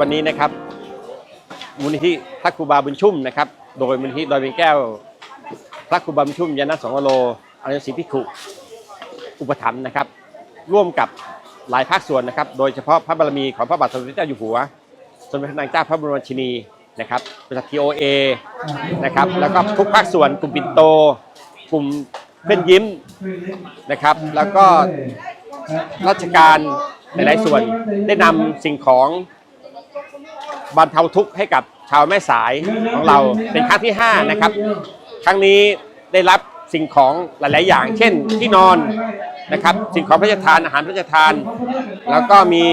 วันนี้นะครับมูลนิธิพระครูบาบุญชุ่มนะครับ โดยมูลนิธิดอยเวียงแก้ว พระครูบาบุญชุ่มยานะสองโลอนุสิทธิพิขุอุปถัมภ์นะครับ ร่วมกับหลายภาคส่วนนะครับ โดยเฉพาะพระบารมีของพระบาทสมเด็จเจ้าอยู่หัว สมเด็จพระนางเจ้าพระบรมชินีนะครับบริษัททีโอเอนะครับ แล้วก็ทุกภาคส่วนกลุ่มปินโต กลุ่มเพื่อนยิ้มนะครับ แล้วก็ราชการหลายๆส่วนได้นำสิ่งของ บรรเทาทุกข์ให้กับชาวแม่สายของเราเป็นครั้งที่ 5 นะครับ ครั้งนี้ได้รับสิ่งของหลาย ๆ อย่าง เช่นที่นอนนะครับ สิ่งของพระราชทานอาหารพระราชทาน แล้วก็มี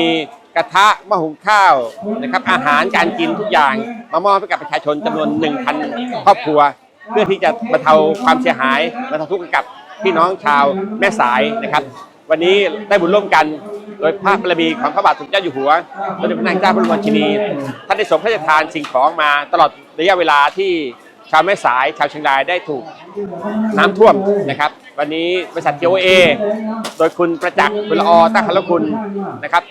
กระทะหม้อหุงข้าวนะครับ อาหารการกินทุกอย่างมามอบให้กับประชาชนจำนวน 1,000 ครอบครัว เพื่อที่จะบรรเทาความเสียหายบรรเทาทุกข์ให้กับพี่น้องชาวแม่สายนะครับ วันนี้ได้บุญร่วมกัน โดยพระบารมีของพระบาทสมเด็จเจ้าอยู่หัวสมเด็จพระนางเจ้าพระบรมชินี ท่านได้ทรงพระราชทานสิ่งของมาตลอดระยะเวลาที่ชาวแม่สายชาวเชียงรายได้ถูกน้ำท่วมนะครับ วันนี้บริษัทเ o เอโดยคุณประจักษ์บุลออตั้งคารคุณนะครับ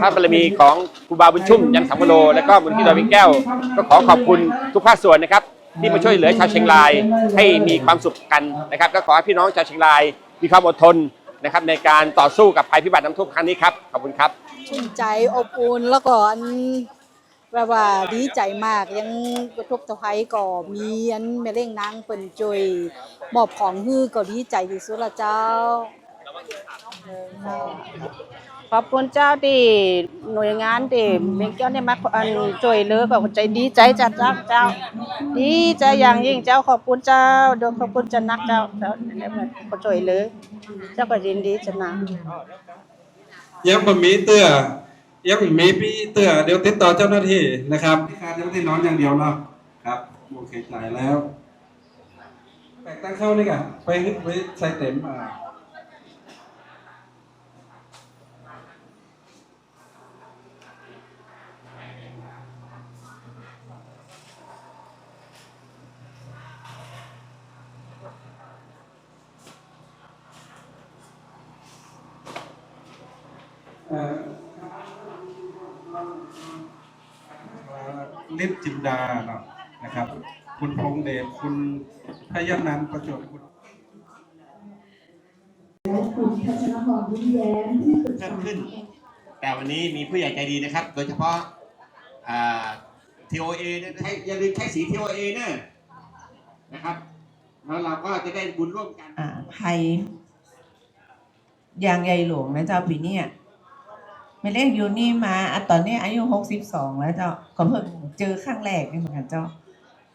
พระบารมีของครูบาบุญชุ่มยันสังวโลและก็มูลที่ดอยวิงแก้ว ก็ขอขอบคุณทุกภาคส่วนนะครับ ที่มาช่วยเหลือชาวเชียงรายให้มีความสุขกันนะครับ ก็ขอให้พี่น้องชาวเชียงรายมีความอดทน นะครับในการต่อสู้กับภัยพิบัติน้ำท่วมครั้งนี้ครับขอบคุณครับ ชื่นใจอบอุ่นแล้วก็อันแบบว่าดีใจมากยังกระทบตะไคร้ก็มีอันแม่เล่งนางเปิ่นจุยมอบของฮื้อก็ดีใจที่สุดละเจ้าเออ ขอบคุณเจ้าที่หน่วยงานที่เมงเจ้าเนี่ยมาอันช่วยเหลือก็ใจดีใจจัดเจ้าเจ้า ดีใจอย่างยิ่งเจ้าขอบคุณเจ้าเดี๋ยวขอบคุณจะนักเจ้าเจ้าเนี่ยมันก็ช่วยเหลือเจ้าก็ยินดีจะนักยังบ่มีเตื้อยังบ่มีพี่เตื้อเดี๋ยวติดต่อเจ้าหน้าที่นะครับการเจ้าหน้าที่นอนอย่างเดียวเนาะครับโอเคจ่ายแล้วแตกตั้งเข้านี่กะไปไปใส่เต็มอ่า ลิปจินดาเนาะนะครับ คุณพงษ์เดชคุณพยนันท์ประจวบคุณคุณพัชรพรยิ้มแย้มที่ปรึกเพิ่ษามขึ้น แต่วันนี้มีผู้ใหญ่ใจดีนะครับ โดยเฉพาะอ่า TOA เนี่ยให้อย่าลืมใช้สี TOA เนอะนะครับ แล้วเราก็จะได้บุญร่วมกัน อ่าภัยอย่างใหญ่หลวงนะเจ้าปีเนี้ย ไม่เล่นอยู่นี่มาอะตอนนี้อายุหกสิบสองแล้วเจ้าก็เพิ่งเจอครั้งแรกนี่เหมือนกันเจ้า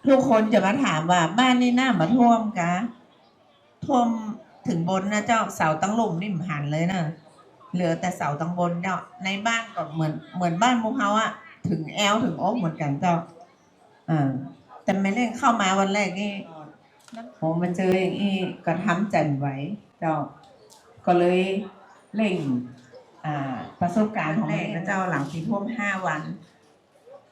ทุกคนจะมาถามว่าบ้านนี่น้ามาท่วมกะท่วมถึงบนนะเจ้าเสาตั้งหลุมนี่มหันเลยนะเหลือแต่เสาตั้งบนเจ้าในบ้านก็เหมือนเหมือนบ้านมูเฮาอะถึงแอลถึงอกเหมือนกันเจ้าอ่าแต่ไม่เล่นเข้ามาวันแรกนี่โอ้มันเจออย่างนี้ก็ทำใจไว้เจ้า ก็เลยเร่ง อ่าประสบการณ์ของแรกนะเจ้าหลังที่ท่วมห้าวัน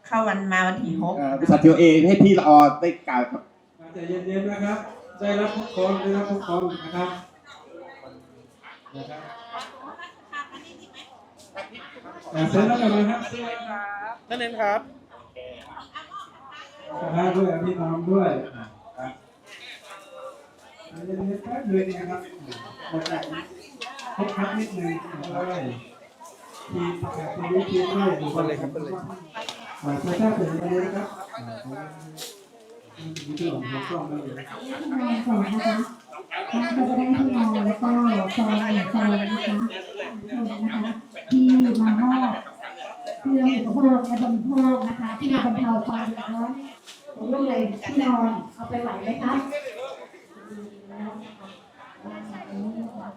เข้าวันมาวันที่หกบริษัท TOA ให้พี่ละออได้กล่าวครับใจเย็นๆนะครับ ได้รับทุกคนได้รับทุกคนนะครับนะครับอ่าเสร็จแล้วกันนะครับนั่นเองครับคณะด้วยพี่น้องด้วยครับเย็นๆแป๊บนึงนะครับหมดจาก พบคัดนิดนึงเลยทีมจากทีมทีมด้วยดูกันเลยครับเลยอ่าถ้าเป็นอย่างนี้นะครับอ่าผมจะลงกล้องเลยที่นอนก่อนนะคะท่านก็ได้ที่นอนแล้วก็ซองหนึ่งซองนะคะนะคะที่มามอบเครื่องอุปโภคและบริโภคนะคะ ที่มาบรรเทาความเดือดร้อนของเรื่องเลยที่นอนเอาไปไหวไหมคะแล้วนะคะ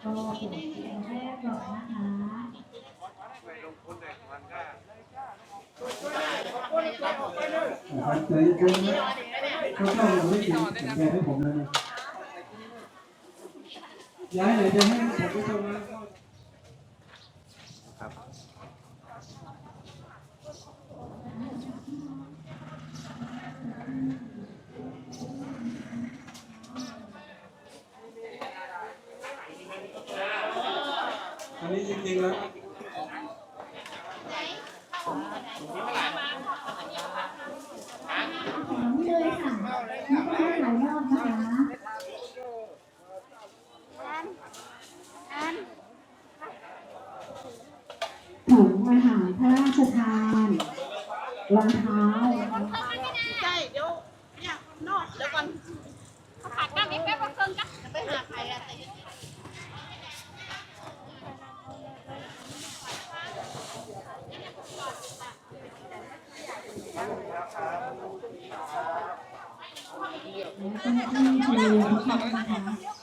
ก็เสียงแรกก่อนนะคะ นะครับใจเย็นๆนะเขาเข้ายังไม่ถึงสัญญาให้ผมเลยนะย้ายไหนจะให้ผมไปทำงานเข้าอันนี้จริงๆแล้ว นี่ เลยค่ะได้หลายรอบนะคะถุงอาหารพระราชทานรองเท้า 我今天去游泳